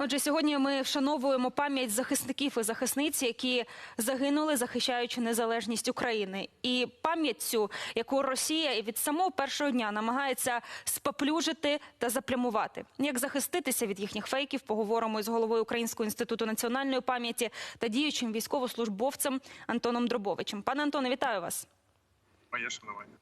Отже, сьогодні ми вшановуємо пам'ять захисників і захисниць, які загинули, захищаючи незалежність України, і пам'ять цю, яку Росія від самого першого дня намагається споплюжити та заплямувати. Як захиститися від їхніх фейків, поговоримо із головою Українського інституту національної пам'яті та діючим військовослужбовцем Антоном Дробовичем. Пане Антоне, вітаю вас. Моє шанування.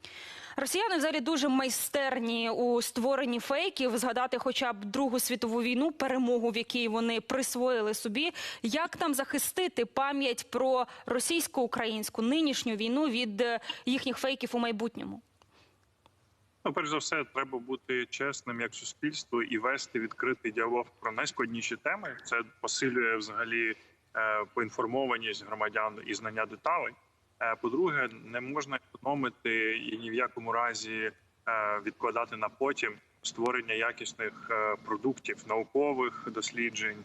Росіяни взагалі дуже майстерні у створенні фейків. Згадати, хоча б Другу світову війну, перемогу, в якій вони присвоїли собі. Як там захистити пам'ять про російсько-українську нинішню війну від е, їхніх фейків у майбутньому? Ну, перш за все, треба бути чесним як суспільство і вести відкритий діалог про найскладніші теми. Це посилює взагалі е, поінформованість громадян і знання деталей. Е, По-друге, не можна економити і ні в якому разі е, відкладати на потім створення якісних е, продуктів, наукових досліджень,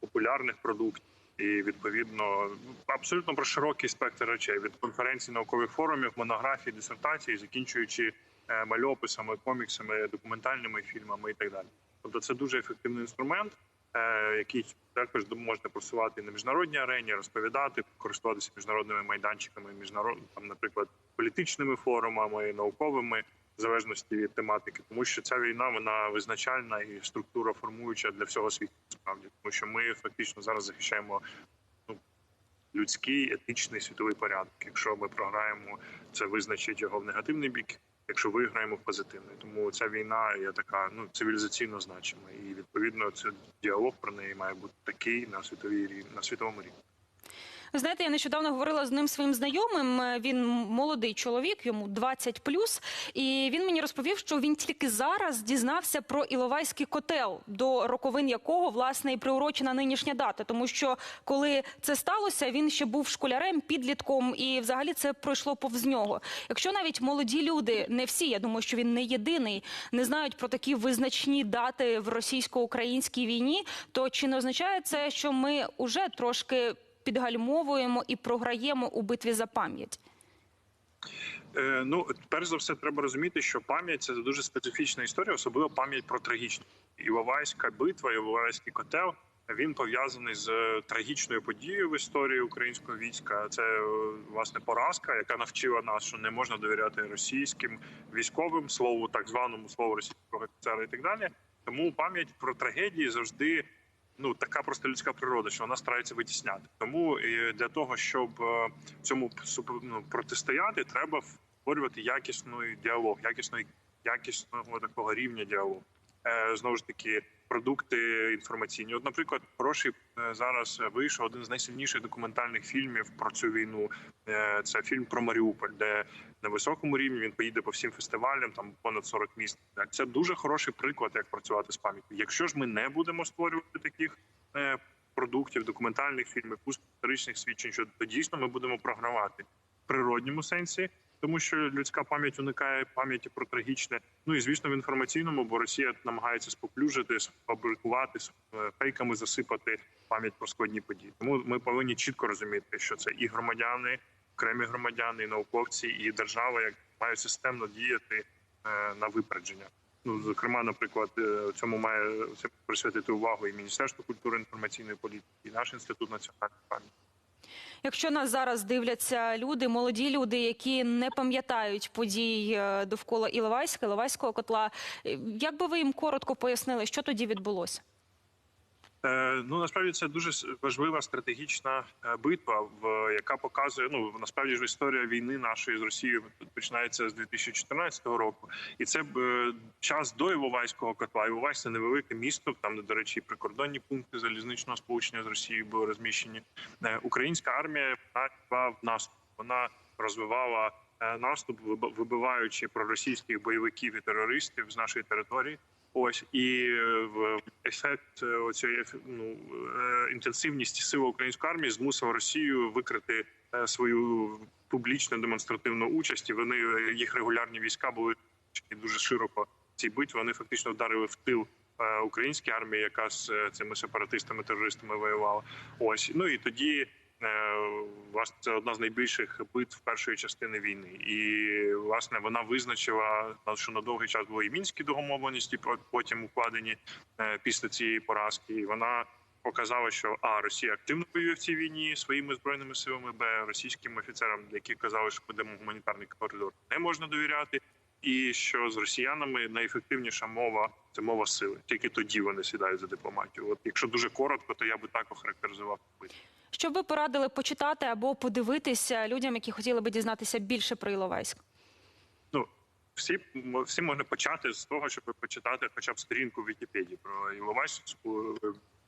популярних продуктів. І відповідно ну, абсолютно про широкий спектр речей від конференцій, наукових форумів, монографій, дисертацій, закінчуючи мальописами, коміксами, документальними фільмами і так далі. Тобто, це дуже ефективний інструмент, який також можна просувати на міжнародній арені, розповідати, користуватися міжнародними майданчиками, міжнарод там, наприклад, політичними форумами, науковими. В залежності від тематики, тому що ця війна вона визначальна і структура формуюча для всього світу. Справді, тому що ми фактично зараз захищаємо ну, людський етичний світовий порядок. Якщо ми програємо, це визначить його в негативний бік. Якщо виграємо в позитивний, тому ця війна є така ну цивілізаційно значима, і відповідно це діалог про неї має бути такий на світовій на світовому рівні. Знаєте, я нещодавно говорила з одним своїм знайомим. Е, Він молодий чоловік, йому 20 І він мені розповів, що він тільки зараз дізнався про Іловайський котел, до роковин якого власне і приурочена нинішня дата. Тому що коли це сталося, він ще був школярем, підлітком, і взагалі це пройшло повз нього. Якщо навіть молоді люди, не всі, я думаю, що він не єдиний, не знають про такі визначні дати в російсько-українській війні, то чи не означає це, що ми уже трошки підгальмовуємо і програємо у битві за пам'ять. Е, ну, перш за все, треба розуміти, що пам'ять це дуже специфічна історія, особливо пам'ять про трагічну. Іловайська битва, Іловайський котел. Він пов'язаний з е, трагічною подією в історії українського війська. Це е, власне поразка, яка навчила нас, що не можна довіряти російським військовим слову, так званому слову російського офіцера і так далі. Тому пам'ять про трагедії завжди ну така просто людська природа, що вона старається витісняти. Тому і для того, щоб е, цьому ну, протистояти, треба створювати якісний діалог, якісний, якісного такого рівня діалогу. Е, Знову ж таки, продукти інформаційні. От, наприклад, хороший е, зараз вийшов один з найсильніших документальних фільмів про цю війну. Е, Це фільм про Маріуполь, де на високому рівні він поїде по всім фестивалям, там понад 40 міст. Це дуже хороший приклад, як працювати з пам'яттю. Якщо ж ми не будемо створювати таких продуктів, документальних фільмів, історичних свідчень, що то дійсно ми будемо програвати в природньому сенсі, тому що людська пам'ять уникає пам'яті про трагічне. Ну і звісно, в інформаційному, бо Росія намагається споплюжити, сфабрикувати, е, фейками засипати пам'ять про складні події. Тому ми повинні чітко розуміти, що це і громадяни, окремі громадяни, і науковці, і держава, як мають системно діяти е, на випередження. Ну, зокрема, наприклад, е, цьому має присвятити увагу і Міністерство культури інформаційної політики, і наш інститут національної пам'яті. Якщо нас зараз дивляться люди, молоді люди, які не пам'ятають подій е, довкола Іловайська, Іловайського котла, е, як би ви їм коротко пояснили, що тоді відбулося? Е, Ну насправді це дуже важлива стратегічна е, битва, в яка показує ну насправді ж історія війни нашої з Росією починається з 2014 року, і це час до Іловайського котла. Іловайськ – це невелике місто. Там, до речі, прикордонні пункти залізничного сполучення з Росією були розміщені. Е, Українська армія вона в наступ. Вона розвивала наступ, виб- вибиваючи проросійських бойовиків і терористів з нашої території. Ось і в ефект е, цієї ну, е, інтенсивність сил української армії змусив Росію викрити е, свою публічну демонстративну участь. І вони їх регулярні війська були дуже широко в цій битві. Вони фактично вдарили в тил українській армії, яка з цими сепаратистами терористами воювала. Ось ну і тоді. Е, Власне, це одна з найбільших битв першої частини війни, і власне вона визначила, що на довгий час були і мінські домовленості, потім укладені е, після цієї поразки. І вона показала, що а Росія активно воює в цій війні своїми збройними силами, б російським офіцерам, які казали, що будемо гуманітарний коридор, не можна довіряти. І що з росіянами найефективніша мова це мова сили. Тільки тоді вони сідають за дипломатію. От якщо дуже коротко, то я би так охарактеризував битву. Що б ви порадили почитати або подивитися людям, які хотіли би дізнатися більше про Іловайськ? Ну всі всі можна почати з того, щоб почитати хоча б сторінку в Вікіпедії про Іловайську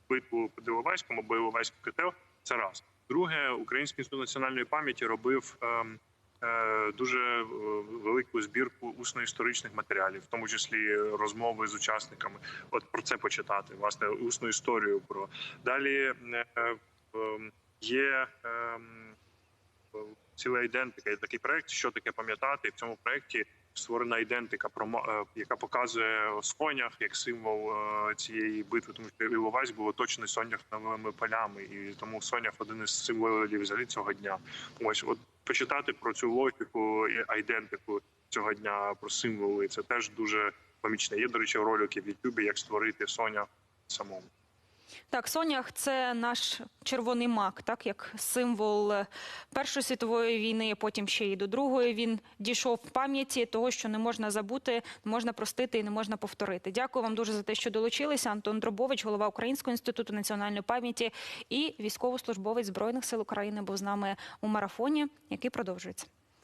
битву під Іловайськом або Іловайський котел. Це раз. Друге, Український інститут національної пам'яті робив. Ем, е, Дуже е, велику збірку усно-історичних матеріалів, в тому числі розмови з учасниками. От про це почитати, власне, усну історію. Про далі е, е, є е, ціла ідентика. Є такий проект, що таке пам'ятати. В цьому проекті створена ідентика, про яка показує сонях як символ е, цієї битви. Тому що Іловайськ було точно сонях новими полями, і тому сонях один із символів взагалі цього дня. Ось от почитати про цю логіку айдентику цього дня, про символи. Це теж дуже помічне. Є до речі, ролики в Ютубі, як створити соня самому. Так, Сонях це наш червоний мак, так як символ е, Першої світової війни, потім ще й до другої. Він дійшов в пам'яті того, що не можна забути, не можна простити і не можна повторити. Дякую вам дуже за те, що долучилися. Антон Дробович, голова Українського інституту національної пам'яті і військовослужбовець збройних сил України, був з нами у марафоні, який продовжується.